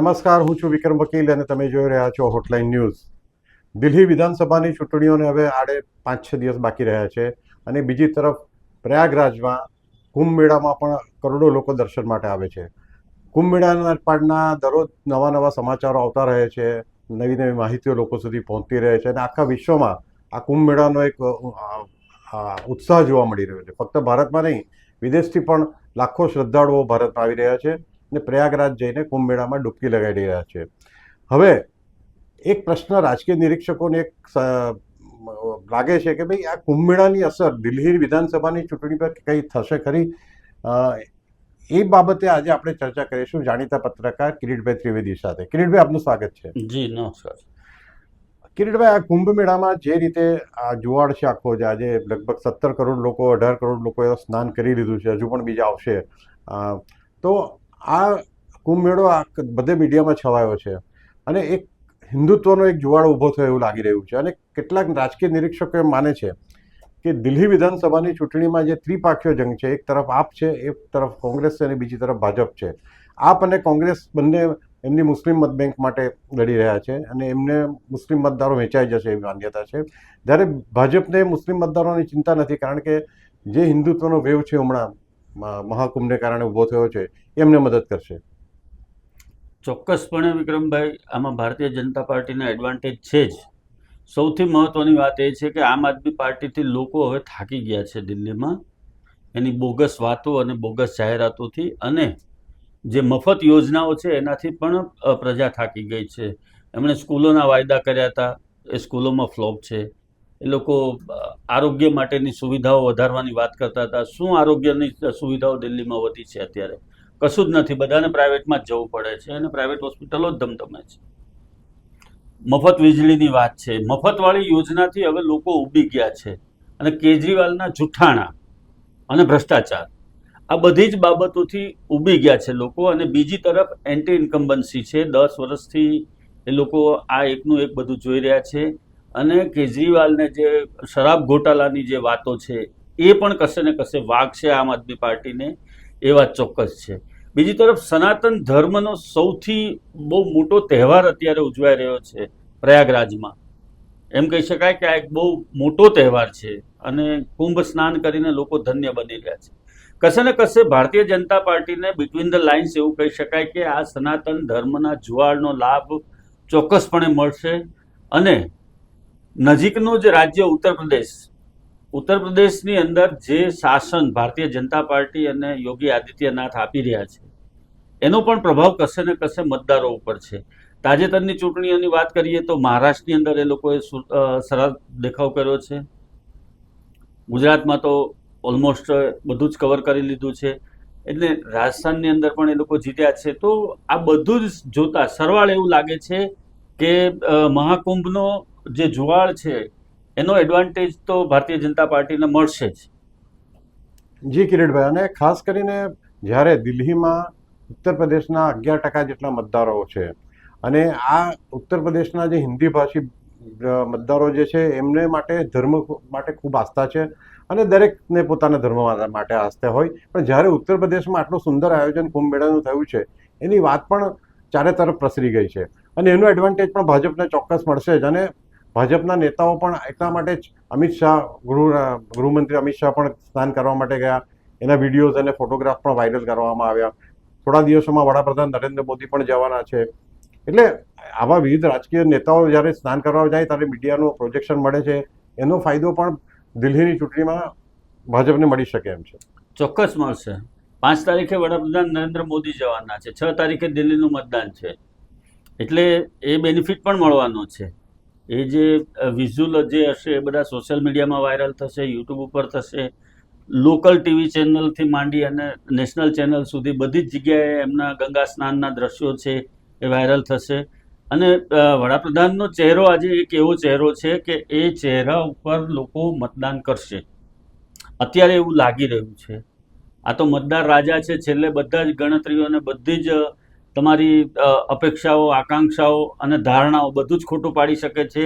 નમસ્કાર, હું છું વિક્રમ વકીલ અને તમે જોઈ રહ્યા છો હોટલાઇન ન્યૂઝ દિલ્હી વિધાનસભાની ચૂંટણીઓને હવે આડે પાંચ છ દિવસ બાકી રહ્યા છે અને બીજી તરફ પ્રયાગરાજમાં કુંભ મેળામાં પણ કરોડો લોકો દર્શન માટે આવે છે. કુંભ મેળાના પાડના દરરોજ નવા નવા સમાચારો આવતા રહે છે, નવી નવી માહિતીઓ લોકો સુધી પહોંચતી રહે છે અને આખા વિશ્વમાં આ કુંભ મેળાનો એક ઉત્સાહ જોવા મળી રહ્યો છે. ફક્ત ભારતમાં નહીં, વિદેશથી પણ લાખો શ્રદ્ધાળુઓ ભારતમાં આવી રહ્યા છે. અને પ્રયાગરાજ જઈને કુંભમેળામાં ડૂબકી લગાડી રહ્યા છે. હવે એક પ્રશ્ન રાજકીય નિરીક્ષકોને એક લાગે છે કે ભાઈ આ કુંભમેળાની અસર દિલ્હી વિધાનસભાની ચૂંટણી પર કંઈ થશે ખરી? એ બાબતે આજે આપણે ચર્ચા કરીશું જાણીતા પત્રકાર કિરીટભાઈ ત્રિવેદી સાથે. કિરીટભાઈ આપનું સ્વાગત છે. જી નમસ્કાર. કિરીટભાઈ આ કુંભ મેળામાં જે રીતે આ જુવાળ છે આખો જે આજે લગભગ સત્તર કરોડ લોકો અઢાર કરોડ લોકોએ સ્નાન કરી લીધું છે હજુ પણ બીજા આવશે. તો આ કુંભ મેળો આ બધે મીડિયામાં છવાયો છે. અને એક હિન્દુત્વનો એક જુવાળ ઊભો થયો એવું લાગી રહ્યું છે. અને કેટલાક રાજકીય નિરીક્ષકો એમ માને છે કે દિલ્હી વિધાનસભાની ચૂંટણીમાં જે ત્રિપાખીય જંગ છે, એક તરફ આપ છે, એક તરફ કોંગ્રેસ છે અને બીજી તરફ ભાજપ છે. આપ અને કોંગ્રેસ બંને એમની મુસ્લિમ મત બેંક માટે લડી રહ્યા છે અને એમને મુસ્લિમ મતદારો વેચાઈ જશે એવી માન્યતા છે. જ્યારે ભાજપને મુસ્લિમ મતદારોની ચિંતા નથી કારણ કે જે હિન્દુત્વનો વેવ છે હમણાં મહાકુંભને કારણે ઊભો થયો છે એમને મદદ કરશે. ચોક્કસપણે વિક્રમભાઈ, આમાં ભારતીય જનતા પાર્ટીને એડવાન્ટેજ છે જ. સૌથી મહત્વની વાત એ છે કે આમ આદમી પાર્ટીથી લોકો હવે થાકી ગયા છે દિલ્હીમાં. એની બોગસ વાતો અને બોગસ જાહેરાતોથી અને જે મફત યોજનાઓ છે એનાથી પણ પ્રજા થાકી ગઈ છે. એમણે સ્કૂલોના વાયદા કર્યા હતા. એ સ્કૂલોમાં ફ્લોપ છે. એ લોકો આરોગ્ય માટેની સુવિધાઓ વધારવાની વાત કરતા હતા. શું આરોગ્યની સુવિધાઓ દિલ્હીમાં વધી છે અત્યારે? કશું જ નથી. બધાને પ્રાઇવેટમાં જ જવું પડે છે અને પ્રાઇવેટ હોસ્પિટલો જ ધમધમે છે. મફત વીજળીની વાત છે. મફતવાળી યોજનાથી હવે લોકો ઊભી ગયા છે. અને કેજરીવાલના જૂઠાણા અને ભ્રષ્ટાચાર. આ બધી જ બાબતોથી ઊભી ગયા છે લોકો અને બીજી તરફ એન્ટી ઇન્કમ્બન્સી છે. દસ વર્ષથી એ લોકો આ એકનું એક બધું જોઈ રહ્યા છે. અને કેજરીવાલને જે શરાબ ઘોટાલાની જે વાતો છે, એ પણ કશે ને કશે વાગશે આમ આદમી પાર્ટીને, એ વાત ચોક્કસ છે. બીજી તરફ, સનાતન ધર્મનો સૌથી બહુ મોટો તહેવાર અત્યારે ઉજવાઈ રહ્યો છે પ્રયાગરાજમાં. એમ કહી શકાય કે આ એક બહુ મોટો તહેવાર છે અને કુંભ સ્નાન કરીને લોકો ધન્ય બની રહ્યા છે. કશે ને કશે ભારતીય જનતા પાર્ટીને બિટવીન ધ લાઇન્સ એવું કહી શકાય કે આ સનાતન ધર્મના જુવાળનો લાભ ચોક્કસપણે મળશે અને નજીકનું જે રાજ્ય ઉત્તર પ્રદેશ. ઉત્તર પ્રદેશની અંદર જે શાસન ભારતીય જનતા પાર્ટી અને યોગી આદિત્યનાથ આપી રહ્યા છે, એનો પણ પ્રભાવ કશે ને કશે મતદારો ઉપર છે. તાજેતરની ચૂંટણીઓની વાત કરીએ તો મહારાષ્ટ્રની અંદર એ લોકોએ સુ- સરળ દેખાવ કર્યો છે. ગુજરાતમાં તો ઓલમોસ્ટ બધું જ કવર કરી લીધું છે. એટલે રાજસ્થાનની અંદર પણ એ લોકો જીત્યા છે. તો આ બધું જ જોતા સરવાળ એવું લાગે છે કે મહાકુંભનો જે જુવાળ છે, એનો એડવાન્ટેજ તો ભારતીય જનતા પાર્ટીને મળશે જ. જી કિરીટભાઈ, અને ખાસ કરીને જ્યારે દિલ્હીમાં ઉત્તર પ્રદેશના અગિયાર ટકા જેટલા મતદારો છે, અને આ ઉત્તર પ્રદેશના જે હિન્દી ભાષી મતદારો જે છે, એમને માટે ધર્મ માટે ખૂબ આસ્થા છે, અને દરેકને પોતાના ધર્મ માટે આસ્થા હોય. પણ જ્યારે ઉત્તર પ્રદેશમાં આટલું સુંદર આયોજન કુંભ મેળાનું થયું છે, એની વાત પણ ચારે તરફ પ્રસરી ગઈ છે, અને એનો એડવાન્ટેજ પણ ભાજપને ચોક્કસ મળશે જ, અને ભાજપના નેતાઓ પણ એટલા માટે જ અમિત શાહ, ગૃહ, ગૃહમંત્રી અમિત શાહ પણ સ્નાન કરવા માટે ગયા. એના વિડીયોઝ અને ફોટોગ્રાફ પણ વાયરલ કરવામાં આવ્યા. થોડા દિવસોમાં વડાપ્રધાન નરેન્દ્ર મોદી પણ જવાના છે. એટલે આવા વિવિધ રાજકીય નેતાઓ જ્યારે સ્નાન કરવા જાય ત્યારે મીડિયાનું પ્રોજેક્શન મળે છે. એનો ફાયદો પણ દિલ્હીની ચૂંટણીમાં ભાજપને મળી શકે એમ છે. ચોક્કસ મળશે. પાંચ તારીખે વડાપ્રધાન નરેન્દ્ર મોદી જવાના છે. છ તારીખે દિલ્હીનું મતદાન છે. એટલે એ બેનિફિટ પણ મળવાનો છે. એ જે વિઝ્યુઅલ જે હશે, એ બધા સોશિયલ મીડિયામાં વાયરલ થશે યુટ્યુબ ઉપર થશે લોકલ ટીવી ચેનલથી માંડી અને નેશનલ ચેનલ સુધી બધી જ જગ્યાએ એમના ગંગા સ્નાનના દ્રશ્યો છે, એ વાયરલ થશે. અને વડાપ્રધાનનો ચહેરો આજે એક એવો ચહેરો છે કે એ ચહેરા ઉપર લોકો મતદાન કરશે. અત્યારે એવું લાગી રહ્યું છે. આ તો મતદાર રાજા છે, છેલ્લે બધા જ ગણતરીઓ અને બધી જ તમારી અપેક્ષાઓ, આકાંક્ષાઓ અને ધારણાઓ બધું જ ખોટું પાડી શકે છે.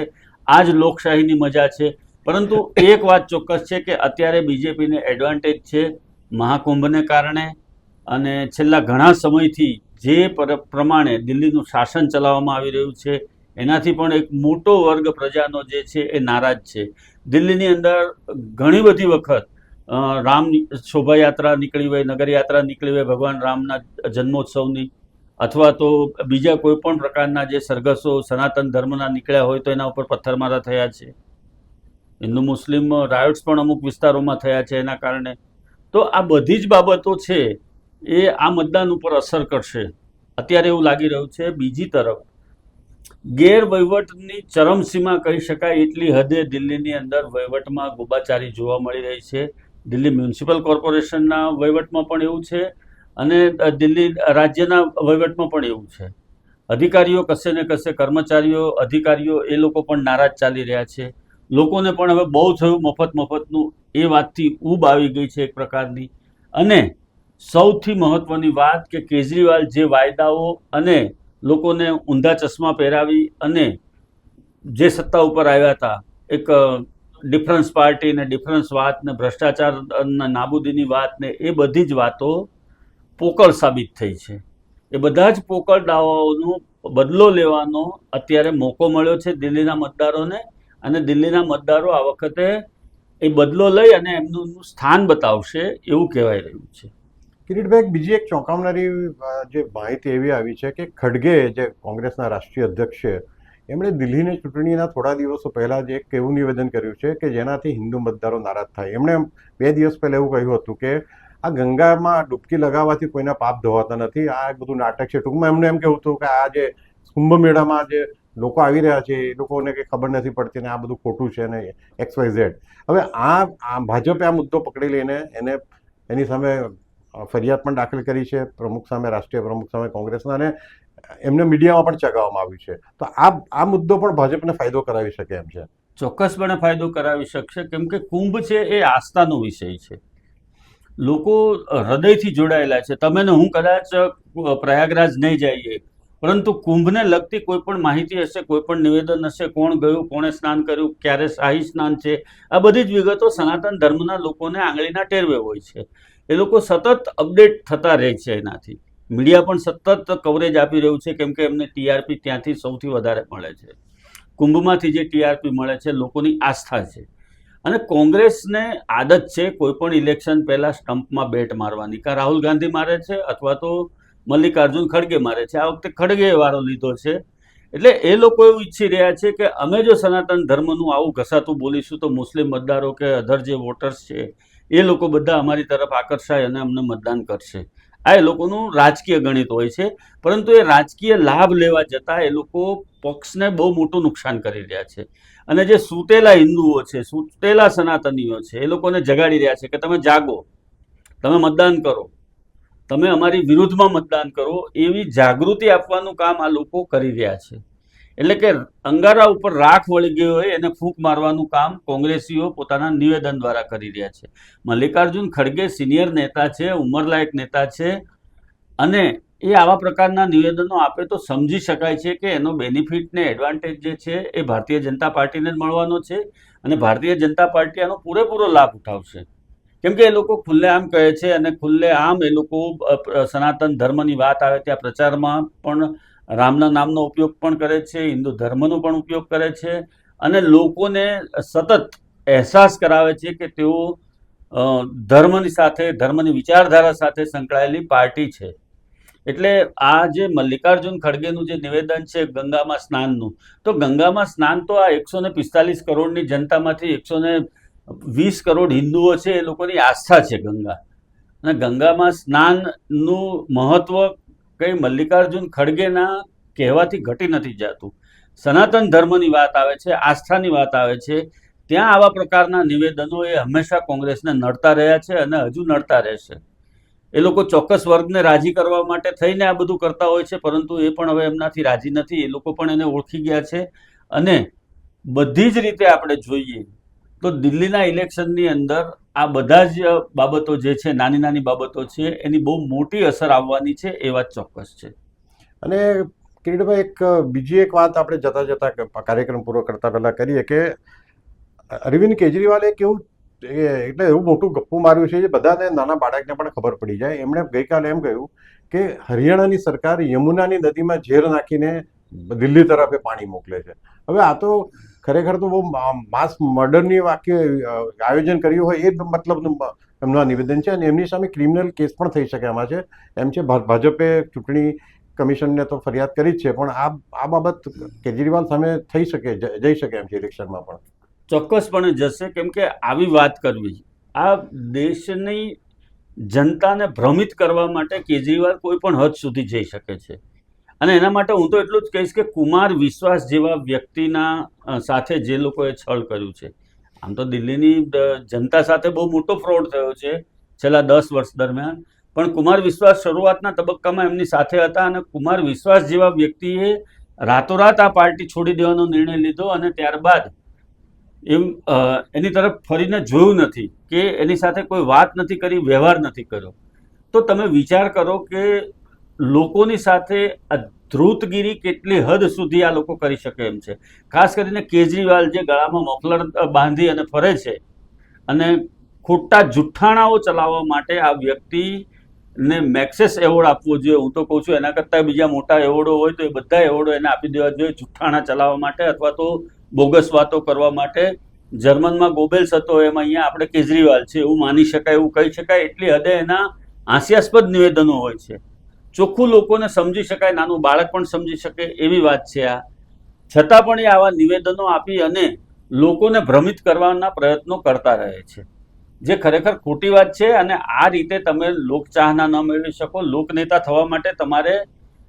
આ જ લોકશાહીની મજા છે. પરંતુ એક વાત ચોક્કસ છે કે અત્યારે બીજેપીને એડવાન્ટેજ છે મહાકુંભને કારણે અને છેલ્લા ઘણા સમયથી જે પ્રમાણે દિલ્હીનું શાસન ચલાવવામાં આવી રહ્યું છે, એનાથી પણ એક મોટો વર્ગ પ્રજાનો જે છે એ નારાજ છે. દિલ્હીની અંદર ઘણી બધી વખત રામ શોભાયાત્રા નીકળી હોય, નગરયાત્રા નીકળી હોય, ભગવાન રામના જન્મોત્સવની અથવા તો બીજા કોઈ પણ પ્રકારના જે સરઘસો સનાતન ધર્મના નીકળ્યા હોય તો એના ઉપર પથ્થરમારા થયા છે. હિન્દુ, મુસ્લિમ, રાયોટ્સ પણ અમુક વિસ્તારોમાં થયા છે એના કારણે. તો આ બધી જ બાબતો છે એ આ મતદાન ઉપર અસર કરશે. અત્યારે એવું લાગી રહ્યું છે બીજી તરફ, ગેરવહીવટની ચરમસીમા કહી શકાય એટલી હદે દિલ્હીની અંદર વહીવટમાં ગોબાચારી જોવા મળી રહી છે. દિલ્હી મ્યુનિસિપલ કોર્પોરેશનના વહીવટમાં પણ એવું છે. અને દિલ્હી રાજ્યના વહીવટમાં પણ એવું છે. અધિકારીઓ કશે ને કશે, કર્મચારીઓ, અધિકારીઓ, એ લોકો પણ નારાજ ચાલી રહ્યા છે. લોકોને પણ હવે બહુ થયું મફત મફતનું, એ વાતથી ઊબ આવી ગઈ છે એક પ્રકારની. અને સૌથી મહત્વની વાત કે કેજરીવાલ જે વાયદાઓ અને લોકોને ઊંધા ચશ્મા પહેરાવી અને જે સત્તા ઉપર આવ્યા હતા, એક ડિફરન્સ પાર્ટી ને ડિફરન્સ વાત ને ભ્રષ્ટાચાર નાબૂદીની વાત ને એ બધી જ વાતો પોકળ સાબિત થઈ છે. એ બધા જ પોકળ દાવાઓનો બદલો લેવાનો અત્યારે મોકો મળ્યો છે દિલ્હીના મતદારોને અને દિલ્હીના મતદારો આ વખતે એ બદલો લઈ અને એમનું સ્થાન બતાવશે એવું કહેવાય રહ્યું છે. કિરીટભાઈ, બીજી એક ચોંકાવનારી જે માહિતી એવી આવી છે કે ખડગે જે કોંગ્રેસના રાષ્ટ્રીય અધ્યક્ષ છે, એમણે દિલ્હીની ચૂંટણીના થોડા દિવસો પહેલાં જ એક એવું નિવેદન કર્યું છે કે જેનાથી હિન્દુ મતદારો નારાજ થાય. એમણે બે દિવસ પહેલાં એવું કહ્યું હતું કે આ ગંગામાં ડૂબકી લગાવવાથી કોઈના પાપ ધોવાતા નથી. આ બધું નાટક છે. ટૂંકમાં એમને એમ કેવું હતું કે આ જે કુંભ મેળામાં જે લોકો આવી રહ્યા છે, એ લોકોને કંઈ ખબર નથી પડતી ને આ બધું ખોટું છે ને એક્સ વાય ઝેડ. હવે આ આ ભાજપે આ મુદ્દો પકડી લઈને એને, એની સામે ફરિયાદ પણ દાખલ કરી છે, પ્રમુખ સામે, રાષ્ટ્રીય પ્રમુખ સામે, કોંગ્રેસના અને એમને મીડિયામાં પણ ચગાવવામાં આવ્યું છે. તો આ આ મુદ્દો પણ ભાજપને ફાયદો કરાવી શકે એમ છે. ચોક્કસપણે ફાયદો કરાવી શકશે. કેમ કે કુંભ છે એ આસ્થાનો વિષય છે. લોકો હૃદયથી જોડાયેલા છે. તમે ને હું કદાચ પ્રયાગરાજ નહીં જઈએ. પરંતુ કુંભને લગતી કોઈ પણ માહિતી હશે, કોઈ પણ નિવેદન હશે, કોણ ગયું, કોણે સ્નાન કર્યું, ક્યારે શાહી સ્નાન છે, આ બધી જ વિગતો સનાતન ધર્મના લોકોને આંગળીના ટેરવે હોય છે. એ લોકો સતત અપડેટ થતા રહે છે એનાથી. મીડિયા પણ સતત કવરેજ આપી રહ્યું છે, કેમ કે એમને ટીઆરપી ત્યાંથી સૌથી વધારે મળે છે. કુંભમાંથી જે ટીઆરપી મળે છે, લોકોની આસ્થા છે. અને કોંગ્રેસને આદત છે કોઈ પણ ઇલેક્શન પહેલાં સ્ટમ્પમાં બેટ મારવાની. કાં રાહુલ ગાંધી મારે છે અથવા તો મલ્લિકાર્જુન ખડગે મારે છે. આ વખતે ખડગે વારો લીધો છે. એટલે એ લોકો એવું ઈચ્છી રહ્યા છે કે અમે જો સનાતન ધર્મનું આવું ઘસાતું બોલીશું તો મુસ્લિમ મતદારો કે અધર જે વોટર્સ છે, એ લોકો બધા અમારી તરફ આકર્ષાય અને અમને મતદાન કરશે. આ એ લોકોનું રાજકીય ગણિત હોય છે. પરંતુ એ રાજકીય લાભ લેવા જતાં એ લોકો પક્ષને બહુ મોટું નુકસાન કરી રહ્યા છે. અને જે સૂતેલા હિન્દુઓ છે, સૂતેલા સનાતનીઓ છે, એ લોકોને જગાડી રહ્યા છે કે તમે જાગો, તમે મતદાન કરો, તમે અમારી વિરુદ્ધમાં મતદાન કરો એવી જાગૃતિ આપવાનું કામ આ લોકો કરી રહ્યા છે. એટલે કે અંગારા ઉપર રાખ વળી ગઈ હોય, એને ફૂંક મારવાનું કામ કોંગ્રેસીઓ પોતાના નિવેદન દ્વારા કરી રહ્યા છે. મલ્લિકાર્જુન ખડગે સિનિયર નેતા છે, ઉંમરલાયક નેતા છે, અને એ આવા પ્રકારના નિવેદનો આપે તો સમજી શકાય છે કે એનો બેનિફિટ ને એડવાન્ટેજ જે છે એ ભારતીય જનતા પાર્ટીને જ મળવાનો છે અને ભારતીય જનતા પાર્ટી આનો પૂરેપૂરો લાભ ઉઠાવશે. કેમ કે એ લોકો ખુલ્લેઆમ કહે છે અને ખુલ્લેઆમ એ લોકો સનાતન ધર્મની વાત આવે ત્યાં પ્રચારમાં પણ રામના નામનો ઉપયોગ પણ કરે છે, હિન્દુ ધર્મનો પણ ઉપયોગ કરે છે અને લોકોને સતત અહેસાસ કરાવે છે કે તેઓ ધર્મની સાથે, ધર્મની વિચારધારા સાથે સંકળાયેલી પાર્ટી છે. એટલે આ જે મલ્લિકાર્જુન ખડગેનું જે નિવેદન છે ગંગામાં સ્નાનનું, તો ગંગામાં સ્નાન તો આ એકસો ને પિસ્તાલીસ કરોડની જનતામાંથી એકસો ને વીસ કરોડ હિન્દુઓ છે એ લોકોની આસ્થા છે ગંગા. અને ગંગામાં સ્નાનનું મહત્વ કંઈ મલ્લિકાર્જુન ખડગેના કહેવાથી ઘટી નથી જતું. સનાતન ધર્મની વાત આવે છે, આસ્થાની વાત આવે છે, ત્યાં આવા પ્રકારના નિવેદનો એ હંમેશા કોંગ્રેસને નડતા રહ્યા છે અને હજુ નડતા રહેશે એ લોકો ચોક્કસ વર્ગને રાજી કરવા માટે થઈને આ બધું કરતા હોય છે, પરંતુ એ પણ હવે એમનાથી રાજી નથી, એ લોકો પણ એને ઓળખી ગયા છે. અને બધી જ રીતે આપણે જોઈએ તો દિલ્હીના ઇલેક્શનની અંદર આ બધા જ બાબતો જે છે, નાની નાની બાબતો છે, એની બહુ મોટી અસર આવવાની છે એ વાત ચોક્કસ છે. અને કિરીટભાઈ, એક બીજી એક વાત આપણે જતા જતા કાર્યક્રમ પૂરો કરતા પહેલાં કરીએ કે અરવિંદ કેજરીવાલે કેવું એટલે એવું મોટું ગપ્પું માર્યું છે જે બધાને નાના બાળકને પણ ખબર પડી જાય. એમણે ગઈકાલે એમ કહ્યું કે હરિયાણાની સરકાર યમુનાની નદીમાં ઝેર નાખીને દિલ્હી તરફે પાણી મોકલે છે. હવે આ તો ખરેખર તો બહુ માસ મર્ડરની વાક્ય આયોજન કર્યું હોય એ મતલબનું એમનું આ નિવેદન છે અને એમની સામે ક્રિમિનલ કેસ પણ થઈ શકે એમાં છે. એમ છે ભાજપે ચૂંટણી કમિશનને તો ફરિયાદ કરી જ છે, પણ આ આ બાબત કેજરીવાલ સામે થઈ શકે જઈ શકે એમ છે ઇલેક્શનમાં પણ. ચોક્કસપણે જશે, કેમ કે આવી વાત કરવી. આ દેશની જનતાને ભ્રમિત કરવા માટે કેજરીવાલ કોઈ પણ હદ સુધી જઈ શકે છે. અને એના માટે હું તો એટલું જ કહીશ કે કુમાર વિશ્વાસ જેવા વ્યક્તિના સાથે જે લોકોએ છળ કર્યું છે. આમ તો દિલ્હીની જનતા સાથે બહુ મોટો ફ્રોડ થયો છે છેલ્લા દસ વર્ષ દરમિયાન. પણ કુમાર વિશ્વાસ શરૂઆતના તબક્કામાં એમની સાથે હતા અને કુમાર વિશ્વાસ જેવા વ્યક્તિએ રાતોરાત આ પાર્ટી છોડી દેવાનો નિર્ણય લીધો અને ત્યારબાદ એમ એની તરફ ફરીને જોયું નથી કે એની સાથે કોઈ વાત નથી કરી, વ્યવહાર નથી કર્યો. તો તમે વિચાર કરો કે લોકોની સાથે આ ધ્રુતગીરી કેટલી હદ સુધી આ લોકો કરી શકે એમ છે. ખાસ કરીને કેજરીવાલ જે ગળામાં મફલર બાંધી અને ફરે છે અને ખોટા જુઠ્ઠાણાઓ ચલાવવા માટે આ વ્યક્તિને મેક્સેસ એવોર્ડ આપવો જોઈએ હું તો કહું છું. એના કરતાં બીજા મોટા એવોર્ડો હોય તો એ બધા એવોર્ડો એને આપી દેવા જોઈએ જુઠ્ઠાણા ચલાવવા માટે અથવા તો બોગસ વાતો કરવા માટે. જર્મનમાં ગોબેલ્સ હતો એમાં અહીંયા આપણે કેજરીવાલ છે એવું માની શકાય, એવું કહી શકાય. એટલી હદે એના હાસ્યાસ્પદ નિવેદનો હોય છે. ચોખ્ખું લોકોને સમજી શકાય, નાનું બાળક પણ સમજી શકે એવી વાત છે આ. છતાં પણ એ આવા નિવેદનો આપી અને લોકોને ભ્રમિત કરવાના પ્રયત્નો કરતા રહે છે. જે ખરેખર ખોટી વાત છે અને આ રીતે તમે લોકચાહના ન મેળવી શકો. લોકનેતા થવા માટે તમારે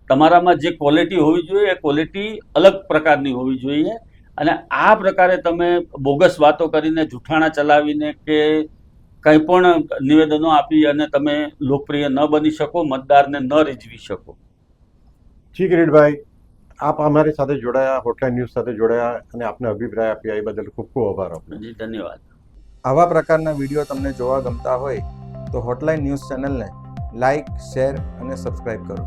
તમારામાં જે ક્વોલિટી હોવી જોઈએ, એ ક્વોલિટી અલગ પ્રકારની હોવી જોઈએ. અને આ પ્રકારે તમે બોગસ વાતો કરીને જૂઠાણા ચલાવીને કે કંઈ પણ નિવેદનો આપી અને તમે લોકપ્રિય ન બની શકો મતદારને ન રીઝવી શકો. જી કિરીટભાઈ આપ અમારી સાથે જોડાયા હોટલાઇન ન્યૂઝ સાથે જોડાયા અને આપને અભિપ્રાય આપ્યા એ બદલ ખૂબ ખૂબ આભાર આપનો. જી ધન્યવાદ. આવા પ્રકારના વીડિયો તમને જોવા ગમતા હોય તો હોટલાઇન ન્યૂઝ ચેનલને લાઇક શેર અને સબસ્ક્રાઈબ કરો.